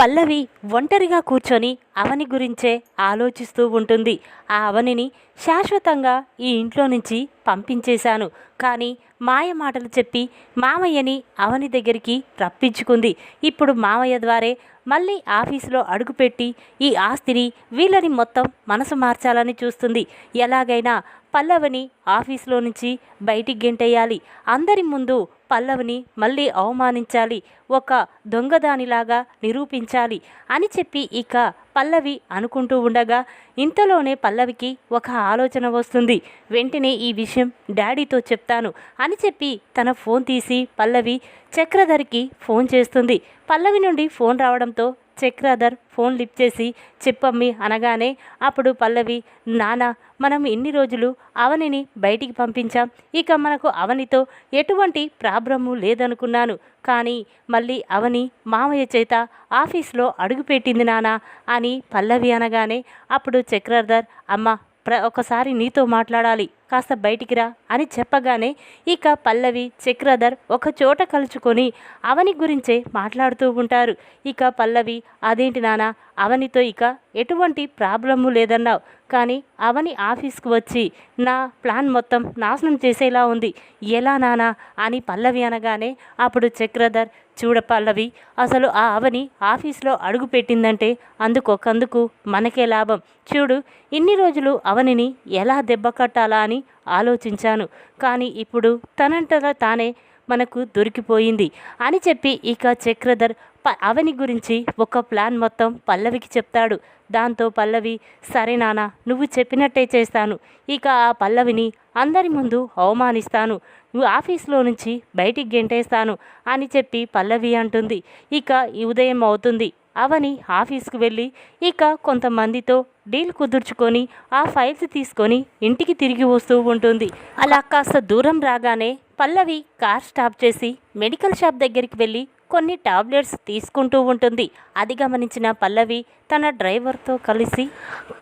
పల్లవి ఒంటరిగా కూర్చొని అవని గురించే ఆలోచిస్తూ ఉంటుంది. ఆ అవనిని శాశ్వతంగా ఈ ఇంట్లో నుంచి పంపించేశాను. కానీ మాయ మాటలు చెప్పి మామయ్యని అవని దగ్గరికి రప్పించుకుంది. ఇప్పుడు మామయ్య ద్వారే మళ్ళీ ఆఫీసులో అడుగుపెట్టి ఈ ఆస్తిని వీళ్ళని మొత్తం మనసు మార్చాలని చూస్తుంది. ఎలాగైనా పల్లవిని ఆఫీసులో నుంచి బయటికి గెంటేయాలి. అందరి ముందు పల్లవిని మళ్ళీ అవమానించాలి ఒక దొంగదానిలాగా నిరూపించాలి అని చెప్పి ఇక పల్లవి అనుకుంటూ ఉండగా ఇంతలోనే పల్లవికి ఒక ఆలోచన వస్తుంది. వెంటనే ఈ విషయం డాడీతో చెప్తాను అని చెప్పి తన ఫోన్ తీసి పల్లవి చక్రధరికి ఫోన్ చేస్తుంది. పల్లవి నుండి ఫోన్ రావడంతో చక్రాధర్ ఫోన్ లిఫ్ట్ చేసి చెప్పమ్మి అనగానే అప్పుడు పల్లవి నాన్న మనం ఇన్ని రోజులు అవనిని బయటికి పంపించాం. ఇక మనకు అవనితో ఎటువంటి ప్రాబ్లము లేదనుకున్నాను. కానీ మళ్ళీ అవని మామయ్య చేత ఆఫీస్లో అడుగుపెట్టింది నాన్న అని పల్లవి అనగానే అప్పుడు చక్రధర్ అమ్మ ప్ర ఒకసారి నీతో మాట్లాడాలి. కాస్త బయటికి రా అని చెప్పగానే ఇక పల్లవి చక్రధర్ ఒక చోట కలుచుకొని అవని గురించే మాట్లాడుతూ ఉంటారు. ఇక పల్లవి అదేంటి నానా అవనితో ఇక ఎటువంటి ప్రాబ్లము లేదన్నావు. కానీ అవని ఆఫీస్కు వచ్చి నా ప్లాన్ మొత్తం నాశనం చేసేలా ఉంది. ఎలా నానా అని పల్లవి అనగానే అప్పుడు చక్రధర్ చూడ పల్లవి అసలు ఆ అవని ఆఫీస్లో అడుగు పెట్టిందంటే అందుకొకందుకు మనకే లాభం. చూడు ఇన్ని రోజులు అవనిని ఎలా దెబ్బ కట్టాలా అని ఆలోచించాను. కానీ ఇప్పుడు తనంతగా తానే మనకు దొరికిపోయింది అని చెప్పి ఇక చక్రధర్ ప అవని గురించి ఒక ప్లాన్ మొత్తం పల్లవికి చెప్తాడు. దాంతో పల్లవి సరే నాన్న నువ్వు చెప్పినట్టే చేస్తాను. ఇక ఆ పల్లవిని అందరి ముందు అవమానిస్తాను. నువ్వు ఆఫీస్లో నుంచి బయటికి గెంటేస్తాను అని చెప్పి పల్లవి అంటుంది. ఇక ఈ ఉదయం అవుతుంది. అవని ఆఫీస్కు వెళ్ళి ఇక కొంతమందితో డీల్ కుదుర్చుకొని ఆ ఫైల్స్ తీసుకొని ఇంటికి తిరిగి వస్తూ ఉంటుంది. అలా కాస్త దూరం రాగానే పల్లవి కార్ స్టాప్ చేసి మెడికల్ షాప్ దగ్గరికి వెళ్ళి కొన్ని టాబ్లెట్స్ తీసుకుంటూ ఉంటుంది. అది గమనించిన పల్లవి తన డ్రైవర్తో కలిసి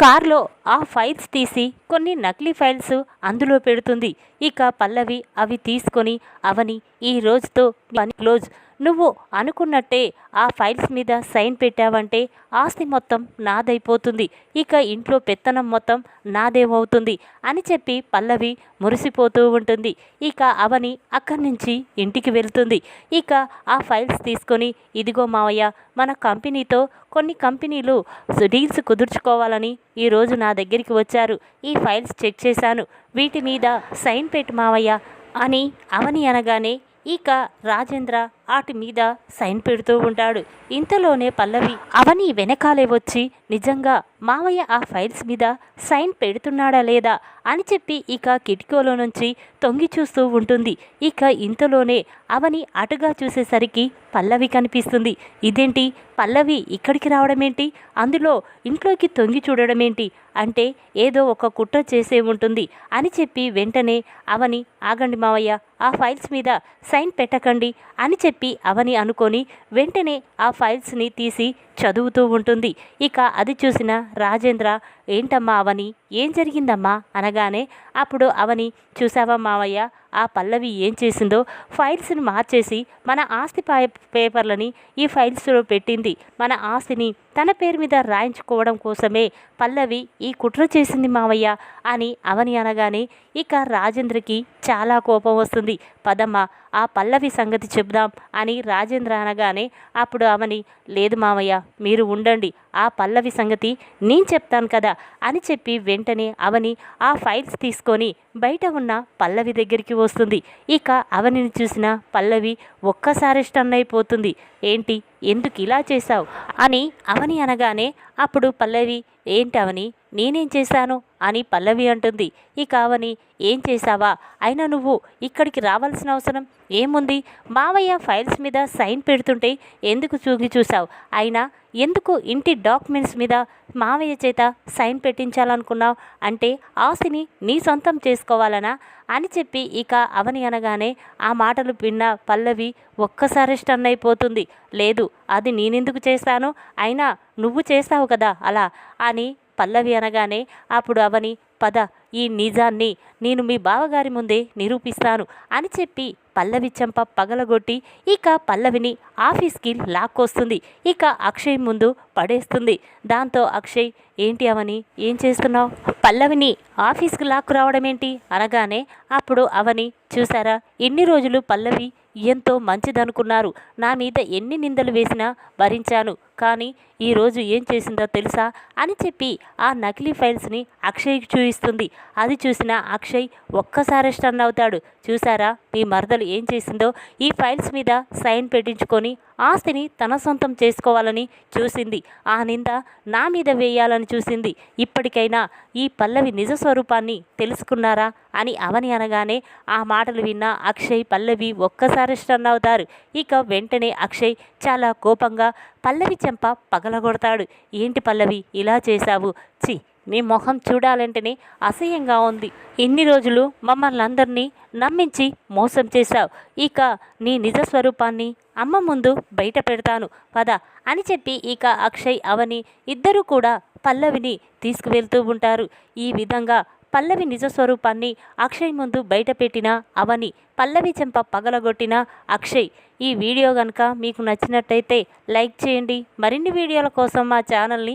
కార్లో ఆ ఫైల్స్ తీసి కొన్ని నకిలీ ఫైల్స్ అందులో పెడుతుంది. ఇక పల్లవి అవి తీసుకొని అవని ఈ రోజుతో క్లోజ్ నువ్వు అనుకున్నట్టే ఆ ఫైల్స్ మీద సైన్ పెట్టావంటే ఆస్తి మొత్తం నాదైపోతుంది. ఇక ఇంట్లో పెత్తనం మొత్తం నాదేమవుతుంది అని చెప్పి పల్లవి మురిసిపోతూ ఉంటుంది. ఇక అవని అక్కడి నుంచి ఇంటికి వెళ్తుంది. ఇక ఆ ఫైల్స్ తీసుకొని ఇదిగో మావయ్య మన కంపెనీతో కొన్ని కంపెనీలు డీల్స్ కుదుర్చుకోవాలని ఈరోజు నా దగ్గరికి వచ్చారు. ఈ ఫైల్స్ చెక్ చేశాను. వీటి మీద సైన్ పెట్టు మావయ్య అని అవని అనగానే ఇక రాజేంద్ర వాటి మీద సైన్ పెడుతూ ఉంటాడు. ఇంతలోనే పల్లవి అవని వెనకాలే వచ్చి నిజంగా మామయ్య ఆ ఫైల్స్ మీద సైన్ పెడుతున్నాడా లేదా అని చెప్పి ఇక కిటికీలో నుంచి తొంగి చూస్తూ ఉంటుంది. ఇక ఇంతలోనే అవని అటుగా చూసేసరికి పల్లవి కనిపిస్తుంది. ఇదేంటి? పల్లవి ఇక్కడికి రావడం ఏంటి అందులో ఇంట్లోకి తొంగి చూడడం ఏంటి అంటే ఏదో ఒక కుట్ర చేసే ఉంటుంది అని చెప్పి వెంటనే అవని ఆగండి మావయ్య ఆ ఫైల్స్ మీద సైన్ పెట్టకండి అని చెప్పి అవని అనుకొని వెంటనే ఆ ఫైల్స్ని తీసి చదువుతూ ఉంటుంది. ఇక అది చూసిన రాజేంద్ర ఏంటమ్మా అవని? ఏం జరిగిందమ్మా? అనగానే అప్పుడు అవని చూసావా మావయ్య? ఆ పల్లవి ఏం చేసిందో? ఫైల్స్ని మార్చేసి మన ఆస్తి పేపర్లని ఈ ఫైల్స్లో పెట్టింది. మన ఆస్తిని తన పేరు మీద రాయించుకోవడం కోసమే పల్లవి ఈ కుట్ర చేసింది మావయ్య అని అవని అనగానే ఇక రాజేంద్రకి చాలా కోపం వస్తుంది. పదమ్మ ఆ పల్లవి సంగతి చెబుదాం అని రాజేంద్ర అనగానే అప్పుడు అవని లేదు మావయ్య మీరు ఉండండి ఆ పల్లవి సంగతి నేను చెప్తాను కదా అని చెప్పి వెంటనే అవని ఆ ఫైల్స్ తీసుకొని బయట ఉన్న పల్లవి దగ్గరికి వస్తుంది. ఇక అవనిని చూసిన పల్లవి ఒక్కసారి స్టన్ అయిపోతుంది. ఏంటి? ఎందుకు ఇలా చేశావు? అని అవని అనగానే అప్పుడు పల్లవి ఏంటి అవని? నేనేం చేశాను? అని పల్లవి అంటుంది. ఇక అవని ఏం చేశావా? అయినా నువ్వు ఇక్కడికి రావాల్సిన అవసరం ఏముంది? మావయ్య ఫైల్స్ మీద సైన్ పెడుతుంటే ఎందుకు చూగి చూసావు అయినా ఎందుకు ఇంటి డాక్యుమెంట్స్ మీద మావయ్య చేత సైన్ పెట్టించాలనుకున్నావు? అంటే ఆస్తిని నీ సొంతం చేసుకోవాలనా? అని చెప్పి ఇక అవని అనగానే ఆ మాటలు విన్న పల్లవి ఒక్కసారి స్టన్ అయిపోతుంది. లేదు అది నేనెందుకు చేస్తాను అయినా నువ్వు చేస్తావు కదా అలా అని పల్లవి అనగానే అప్పుడు అవని పద ఈ నిజాన్ని నేను మీ బావగారి ముందే నిరూపిస్తాను అని చెప్పి పల్లవి చెంప పగలగొట్టి ఇక పల్లవిని ఆఫీస్కి లాక్కొస్తుంది. ఇక అక్షయ్ ముందు పడేస్తుంది. దాంతో అక్షయ్ ఏంటి అవని? ఏం చేస్తున్నావు? పల్లవిని ఆఫీస్కి లాక్కు రావడం ఏంటి అనగానే అప్పుడు అవని చూసారా? ఎన్ని రోజులు పల్లవి ఎంతో మంచిదనుకున్నారు. నా మీద ఎన్ని నిందలు వేసినా భరించాను. కానీ ఈరోజు ఏం చేసిందో తెలుసా? అని చెప్పి ఆ నకిలీ ఫైల్స్ని అక్షయ్కి చూపిస్తుంది. అది చూసిన అక్షయ్ ఒక్కసారి స్టన్ అవుతాడు. చూసారా మీ మరదలు ఏం చేసిందో? ఈ ఫైల్స్ మీద సైన్ పెట్టించుకొని ఆస్తిని తన సొంతం చేసుకోవాలని చూసింది. ఆ నింద నా మీద వేయాలని చూసింది. ఇప్పటికైనా ఈ పల్లవి నిజ స్వరూపాన్ని తెలుసుకున్నారా అని అవని అనగానే ఆ మాటలు విన్న అక్షయ్ పల్లవి ఒక్కసారి స్టన్ అవుతారు. ఇక వెంటనే అక్షయ్ చాలా కోపంగా పల్లవి చెంప పగలగొడతాడు. ఏంటి పల్లవి? ఇలా చేశావు. చి నీ మొహం చూడాలంటేనే అసహ్యంగా ఉంది. ఇన్ని రోజులు మమ్మల్ని అందరినీ నమ్మించి మోసం చేశావు. ఇక నీ నిజ స్వరూపాన్ని అమ్మ ముందు బయట పెడతాను. పద అని చెప్పి ఇక అక్షయ్ అవని ఇద్దరూ కూడా పల్లవిని తీసుకువెళ్తూ ఉంటారు. ఈ విధంగా పల్లవి నిజ స్వరూపాన్ని అక్షయ్ ముందు బయటపెట్టిన అవని పల్లవి చెంప పగలగొట్టిన అక్షయ్. ఈ వీడియో కనుక మీకు నచ్చినట్టయితే లైక్ చేయండి. మరిన్ని వీడియోల కోసం మా ఛానల్ని